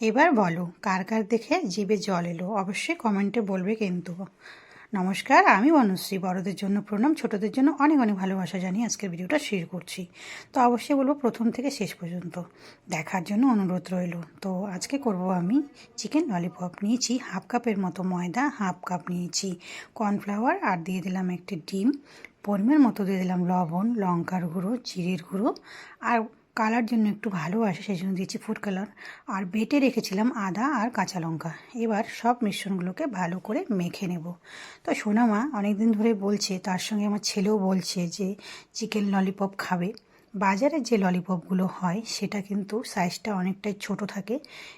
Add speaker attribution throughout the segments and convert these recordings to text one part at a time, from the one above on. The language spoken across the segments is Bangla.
Speaker 1: এবার বলো, কার কার দেখে জিভে জল এলো? অবশ্যই কমেন্টে বলবে কিন্তু। নমস্কার, আমি বনশ্রী। বড়দের জন্য প্রণাম, ছোটদের জন্য অনেক অনেক ভালোবাসা জানিয়ে আজকের ভিডিওটা শেয়ার করছি। তো অবশ্যই বলব প্রথম থেকে শেষ পর্যন্ত। দেখার জন্য অনুরোধ রইল। তো আজকে করব আমি চিকেন ললিপপ নিয়েছি, হাফ কাপের মতো ময়দা, হাফ কাপ নিয়েছি কর্নফ্লাওয়ার আর দিয়ে দিলাম একটি ডিম। পরিমাণ মতো দিয়ে দিলাম লবণ, লঙ্কার গুঁড়ো, জিরের গুঁড়ো আর কালার জন্য একটু ভালো আসে সেই জন্য দিয়েছি ফুড কালার। আর বেটে রেখেছিলাম আদা আর কাঁচা লঙ্কা। এবার সব মিশ্রণগুলোকে ভালো করে মেখে নেব। তো সোনামা অনেক দিন ধরে বলছে, তার সঙ্গে আমার ছেলেও বলছে যে, চিকেন ললিপপ খাবে। বাজারে যে ললিপপগুলো হয়, সেটা কিন্তু সাইজটা অনেকটাই ছোট থাকে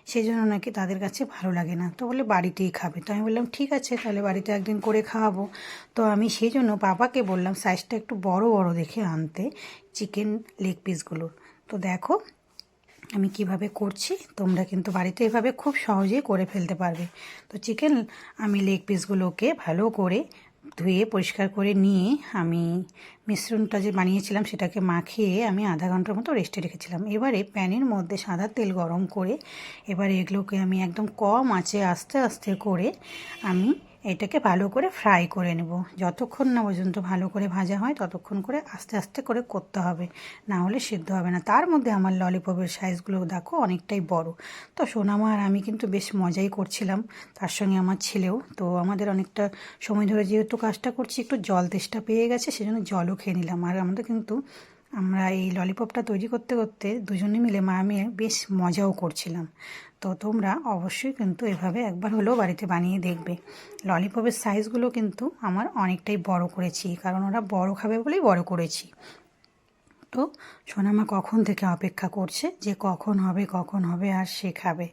Speaker 1: সেই জন্য নাকি তাদের কাছে ভালো লাগে না। তো বলে, বাড়িতেই খাবে। তো আমি বললাম, ঠিক আছে, তাহলে বাড়িতে একদিন করে খাওয়াবো। তো আমি সেই জন্য বাবাকে বললাম, সাইজটা একটু বড় বড় দেখে আনতে, চিকেন লেগ পিসগুলো। তো দেখো, আমি কীভাবে করছি, তোমরা কিন্তু বাড়িতে এভাবে খুব সহজেই করে ফেলতে পারবে। তো চিকেন আমি লেগ পিসগুলোকে ভালো করে ধুয়ে, পরিষ্কার করে নিয়ে আমি মিশ্রণটা যে বানিয়েছিলাম, সেটাকে মাখিয়ে আমি আধা ঘণ্টার মতো রেস্টে রেখেছিলাম। এবারে প্যানের মধ্যে সাদা তেল গরম করে, এবারে এগুলোকে আমি একদম কম আঁচে আস্তে আস্তে করে আমি এটাকে ভালো করে ফ্রাই করে নেব। যতক্ষণ না পর্যন্ত ভালো করে ভাজা হয়, ততক্ষণ করে আস্তে আস্তে করে করতে হবে। না হলে সিদ্ধ হবে না। তার মধ্যে আমার ললিপপের সাইজগুলো দেখো অনেকটাই বড়। তো সোনামা আর আমি কিন্তু বেশ মজাই করছিলাম। তার সঙ্গে আমার ছেলেও। তো আমাদের অনেকটা সময় ধরে যেহেতু কাজটা করছি, একটু জল তেষ্টা পেয়ে গেছে, সেজন্য জলও খেয়ে নিলাম। আর আমাদের কিন্তু আমরা এই ললিপপটা তৈরি করতে করতে দুজনে মিলে মা মেয়ে বেশ মজাও করছিলাম। তো তোমরা অবশ্যই কিন্তু এভাবে একবার হলেও বাড়িতে বানিয়ে দেখবে। ললিপপের সাইজগুলো কিন্তু আমার অনেকটাই বড় করেছি, কারণ ওরা বড় খাবে বলেই বড় করেছি। তো সোনামা কখন থেকে অপেক্ষা করছে যে কখন হবে কখন হবে আর সে খাবে।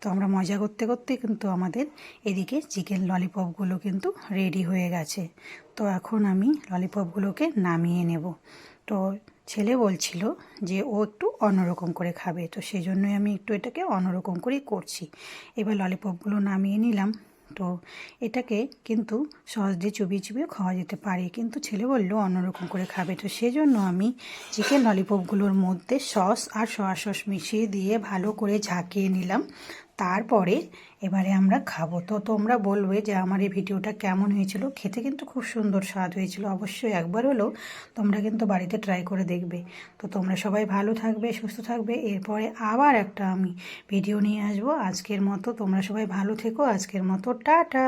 Speaker 1: তো আমরা মজা করতে করতে কিন্তু আমাদের এদিকে চিকেন ললিপপগুলো কিন্তু রেডি হয়ে গেছে। তো এখন আমি ললিপপগুলোকে নামিয়ে নেব। তো ছেলে বলছিল যে, ও একটু অন্যরকম করে খাবে। তো সেই জন্যই আমি একটু এটাকে অন্যরকম করেই করছি। এবার ললিপপগুলো নামিয়ে নিলাম। তো এটাকে কিন্তু সস দিয়ে চুবিয়ে চুবিয়ে খাওয়া যেতে পারে। কিন্তু ছেলে বলল, অন্যরকম করে খাবে। তো সেজন্য আমি চিকেন ললিপপগুলোর মধ্যে সস আর সয়া সস মিশিয়ে দিয়ে ভালো করে ঝাঁকিয়ে নিলাম। তারপরে এবারে আমরা খাব। তো তোমরা বলবে যে আমার এই ভিডিওটা কেমন হয়েছিল? খেতে কিন্তু খুব সুন্দর স্বাদ হয়েছিল। অবশ্যই একবার হলেও তোমরা কিন্তু বাড়িতে ট্রাই করে দেখবে। তো তোমরা সবাই ভালো থাকবে, সুস্থ থাকবে। এরপরে আবার একটা আমি ভিডিও নিয়ে আসব। আজকের মতো তোমরা সবাই ভালো থেকো। আজকের মতো টাটা!